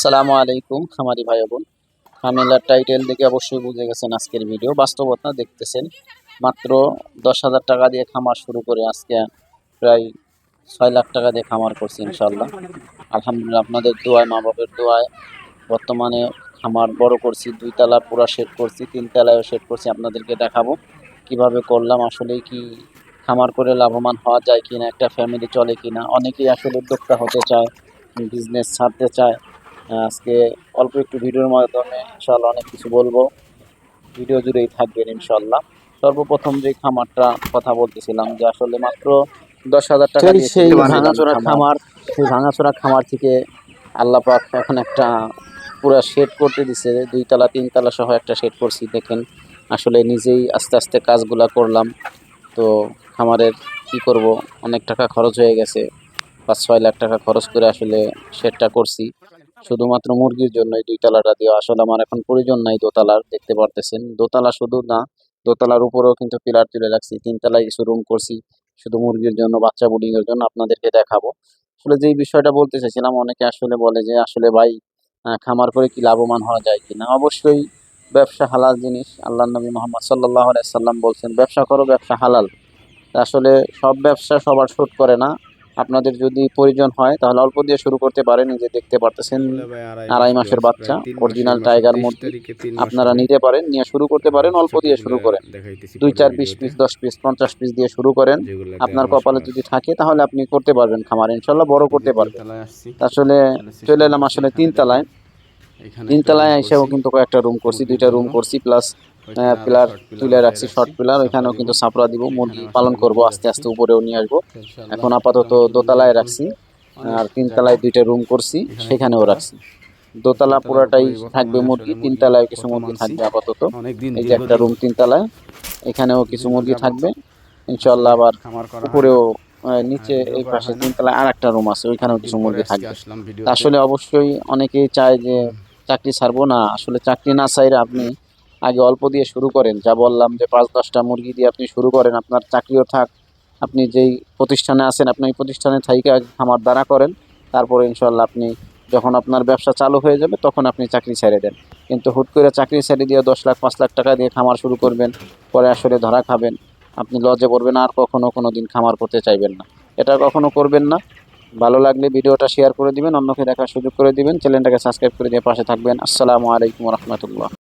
আসসালামু আলাইকুম, খামারি ভাই বোন। ফার্মিলার টাইটেল দেখে অবশ্যই বুঝে গেছেন আজকের ভিডিও বাস্তবতা দেখতেছেন, মাত্র দশ হাজার টাকা দিয়ে খামার শুরু করে আজকে প্রায় ছয় লাখ টাকা দিয়ে খামার করছি ইনশাল্লাহ আলহামদুলিল্লাহ আপনাদের দোয়ায় মা বাবার দোয়ায় বর্তমানে খামার বড় করছি দুই তলা পুরা সেট করছি তিন তলায়ও সেট করছি, আপনাদেরকে দেখাবো কীভাবে করলাম আসলে কি খামার করে লাভবান হওয়া যায় কিনা, একটা ফ্যামিলি চলে কিনা, অনেকেই আসলে উদ্যোক্তা হতে চায় বিজনেস ছাড়তে চায়। আজকে অল্প একটু ভিডিওর মাধ্যমে ইনশাল্লাহ অনেক কিছু বলব। ভিডিও জুড়েই থাকবেন ইনশাল্লাহ সর্বপ্রথম যে খামারটা কথা বলতেছিলাম যে আসলে মাত্র দশ হাজার টাকা সেই- ভাঙাচোরা খামার। সেই ভাঙাচোরা খামার থেকে আল্লাহ পাক এখন একটা পুরো শেড করতে দিছে। দুই তলা তিন তলা সহ একটা শেড করছি দেখেন। আসলে নিজেই আস্তে আস্তে কাজগুলা করলাম। তো খামারের কি করব? অনেক টাকা খরচ হয়ে গেছে। পাঁচ ছয় লাখ টাকা খরচ করে আসলে শেডটা করছি। শুধুমাত্র মুরগির জন্য এই দুই তলাটা দেওয়া আসলে আমার এখন প্রয়োজন নাই দোতলার, দেখতে পারতেছেন? দোতলা শুধু না, দোতলার উপরেও কিন্তু পিলার তুলে রাখছি। তিনতলায় কিছু রুম করছি, শুধু মুরগির জন্য, বাচ্চা বুডিং এর জন্য আপনাদেরকে দেখাবো। আসলে যেই বিষয়টা বলতে চাইছিলাম, অনেকে আসলে বলে যে, আসলে ভাই খামার করে কি লাভবান হওয়া যায় কিনা? অবশ্যই ব্যবসা হালাল জিনিস। আল্লাহ নবী মোহাম্মদ সাল্লাহ সাল্লাম বলছেন, ব্যবসা করো, ব্যবসা হালাল। আসলে সব ব্যবসা সবার শুট করে না। আপনাদের যদি প্রয়োজন হয় তাহলে অল্প দিয়ে শুরু করতে পারেন। যে দেখতে পারতেছেন আড়াই মাসের বাচ্চা অরিজিনাল টাইগার মূর্তি আপনারা নিতে পারেন নিয়ে শুরু করতে পারেন অল্প দিয়ে শুরু করেন। দুই চার পিস পিস দশ পিস পঞ্চাশ পিস দিয়ে শুরু করেন। আপনার কপালে যদি থাকে তাহলে আপনি করতে পারবেন খামার। ইনশাল্লাহ বড় করতে পারবেন। আসলে চলে এলাম আসলে তিন তলায়। তিন তলায় এসেও কিন্তু কয়েকটা রুম করছি দুইটা রুম করছি প্লাস পিলার তুলে রাখছি শর্ট পিলার ওইখানেও কিন্তু সাপড়া দিব মুরগি পালন করব আস্তে আস্তে উপরেও নিয়ে আসব। এখন আপাতত দোতলায় রাখছি আর তিনতলায় দুইটা রুম করছি সেখানেও রাখছি। দোতলা পুরাটাই থাকবে মুরগি তিনতলায় কিছু মুরগি থাকবে আপাতত। এই যে একটা রুম তিনতলায় এখানেও কিছু মুরগি থাকবে। ইনশাল্লাহ আবার উপরেও নিচে এই পাশে তিনতলায় আর একটা রুম আছে ওইখানেও কিছু মুরগি থাকবে। আসলে অবশ্যই অনেকেই চায় যে চাকরি ছাড়বো না। আসলে চাকরি না চাইলে আপনি আগে অল্প দিয়ে শুরু করেন। যা বললাম যে পাঁচ দশটা মুরগি দিয়ে আপনি শুরু করেন, আপনার চাকরিও থাক। আপনি যেই প্রতিষ্ঠানে আছেন, আপনি এই প্রতিষ্ঠানে থাইকে খামার দ্বারা করেন। তারপরে ইনশাল্লাহ আপনি যখন আপনার ব্যবসা চালু হয়ে যাবে, তখন আপনি চাকরি ছেড়ে দেন। কিন্তু হুট করে চাকরি ছেড়ে দিয়ে দশ লাখ, পাঁচ লাখ টাকা দিয়ে খামার শুরু করবেন, পরে আসলে ধরা খাবেন। আপনি লজে পড়বেন আর কখনও কোনো দিন খামার করতে চাইবেন না। এটা কখনো করবেন না। ভালো লাগলে ভিডিওটা শেয়ার করে দিবেন, অন্যকে দেখার সুযোগ করে দিবেন। চ্যানেলটাকে সাবস্ক্রাইব করে দিয়ে পাশে থাকবেন। আসসালামু আলাইকুম রহমতুল্লাহ।